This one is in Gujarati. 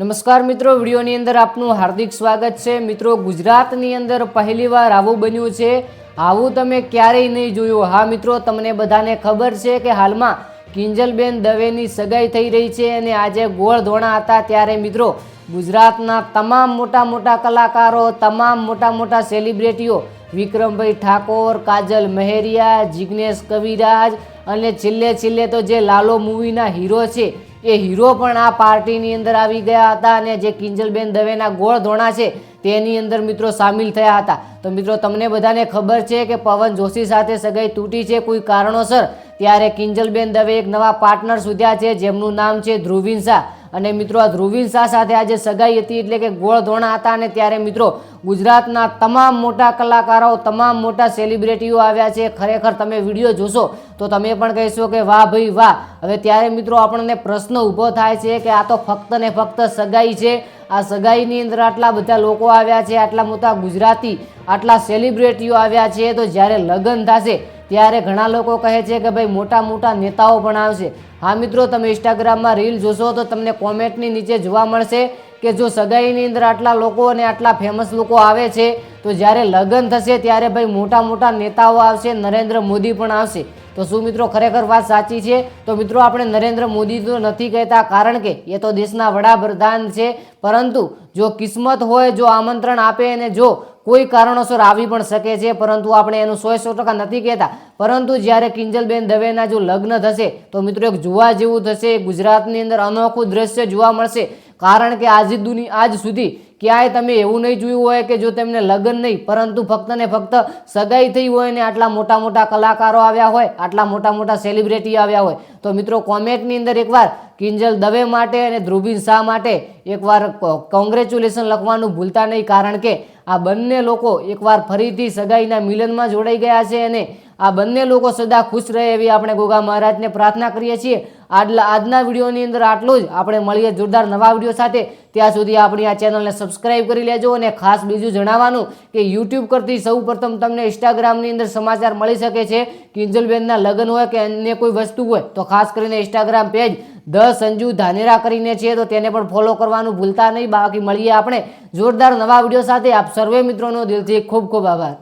નમસ્કાર મિત્રો, વિડીયોની અંદર આપનું હાર્દિક સ્વાગત છે. મિત્રો, ગુજરાતની અંદર પહેલીવાર આવું બન્યું છે. આવું તમે ક્યારેય નહીં જોયું. હા મિત્રો, તમને બધાને ખબર છે કે હાલમાં કિંજલબેન દવેની સગાઈ થઈ રહી છે અને આજે ગોળ ધોણા હતા ત્યારે મિત્રો ગુજરાતના તમામ મોટા મોટા કલાકારો, તમામ મોટા મોટા સેલિબ્રિટીઓ, વિક્રમભાઈ ઠાકોર, કાજલ મહેરિયા, જિગ્નેશ કવિરાજ અને છેલ્લે છેલ્લે તો જે લાલો મૂવીના હીરો છે, એ હીરો પણ આ પાર્ટીની અંદર આવી ગયા હતા અને જે કિંજલબેન દવેના ગોળ ધોણા છે, તેની અંદર મિત્રો સામેલ થયા હતા. તો મિત્રો, તમને બધાને ખબર છે કે પવન જોશી સાથે સગાઈ તૂટી છે કોઈ કારણોસર? ત્યારે કિંજલબેન દવે એક નવા પાર્ટનર શોધ્યા છે, જેમનું નામ છે ધ્રુવિન શાહ અને મિત્રો, આ ધ્રુવિન શાહ સાથે આજે સગાઈ હતી એટલે કે ગોળ ધોણા હતા અને ત્યારે મિત્રો, ગુજરાતના તમામ મોટા કલાકારો, તમામ મોટા સેલિબ્રિટીઓ આવ્યા છે. ખરેખર તમે વીડિયો જોશો તો તમે પણ કહેશો કે વાહ ભાઈ વાહ. હવે ત્યારે મિત્રો, આપણને પ્રશ્ન ઊભો થાય છે કે આ તો ફક્ત ને ફક્ત સગાઈ છે. આ સગાઈની અંદર આટલા બધા લોકો આવ્યા છે, આટલા મોટા ગુજરાતી, આટલા સેલિબ્રિટીઓ આવ્યા છે. તો જ્યારે લગ્ન થશે ત્યારે ઘણા લોકો કહે છે કે ભાઈ મોટા મોટા નેતાઓ પણ આવશે. હા મિત્રો, તમે ઇન્સ્ટાગ્રામમાં રીલ જોશો તો તમને કોમેન્ટની નીચે જોવા મળશે કે જો સગાઈની અંદર આટલા લોકો અને આટલા ફેમસ લોકો આવે છે, તો જ્યારે લગ્ન થશે ત્યારે ભાઈ મોટા મોટા નેતાઓ આવશે, નરેન્દ્ર મોદી પણ આવશે. તો શું મિત્રો, ખરેખર વાત સાચી છે? તો મિત્રો, આપણે નરેન્દ્ર મોદી તો નથી કહેતા કારણ કે એ તો દેશના વડાપ્રધાન છે. પરંતુ જો કિસ્મત હોય, જો આમંત્રણ આપે અને જો કોઈ કારણોસર આવી પણ શકે છે, પરંતુ આપણે એનું સો સો ટકા નથી કહેતા. પરંતુ જ્યારે કિંજલબેન દવેના જો લગ્ન થશે, તો મિત્રો એક જોવા જેવું થશે, ગુજરાતની અંદર અનોખું દ્રશ્ય જોવા મળશે. કારણ કે આજ દુની, આજ સુધી ક્યાંય તમે એવું નહીં જોયું હોય કે જો તેમને લગ્ન નહીં, પરંતુ ફક્ત ને ફક્ત સગાઈ થઈ હોય ને આટલા મોટા મોટા કલાકારો આવ્યા હોય, આટલા મોટા મોટા સેલિબ્રિટી આવ્યા હોય. તો મિત્રો, કોમેન્ટની અંદર એકવાર કિંજલ દવે માટે અને ધ્રુવીન શાહ માટે એકવાર કોંગ્રેચ્યુલેશન લખવાનું ભૂલતા નહીં, કારણ કે આ બંને લોકો એકવાર ફરીથી સગાઈના મિલનમાં જોડાઈ ગયા છે અને આ બંને લોકો સદા ખુશ રહે એવી આપણે ગોગા મહારાજને પ્રાર્થના કરીએ છીએ. આટલા આજના વિડીયોની અંદર આટલું જ. આપણે મળીએ જોરદાર નવા વીડિયો સાથે. ત્યાં સુધી આપણી આ ચેનલને સબસ્ક્રાઈબ કરી લેજો અને ખાસ બીજું જણાવવાનું કે યુટ્યુબ કરતી સૌ પ્રથમ તમને ઇન્સ્ટાગ્રામની અંદર સમાચાર મળી શકે છે. કિંજલબેનના લગ્ન હોય કે અન્ય કોઈ વસ્તુ હોય, તો ખાસ કરીને Instagram page the Sanju Dhanera કરીને છે, તો તેને પણ ફોલો કરવાનું ભૂલતા નહીં. બાકી મળીએ આપણે જોરદાર નવા વીડિયો સાથે. આપ સર્વે મિત્રોનો દિલથી ખૂબ ખૂબ આભાર.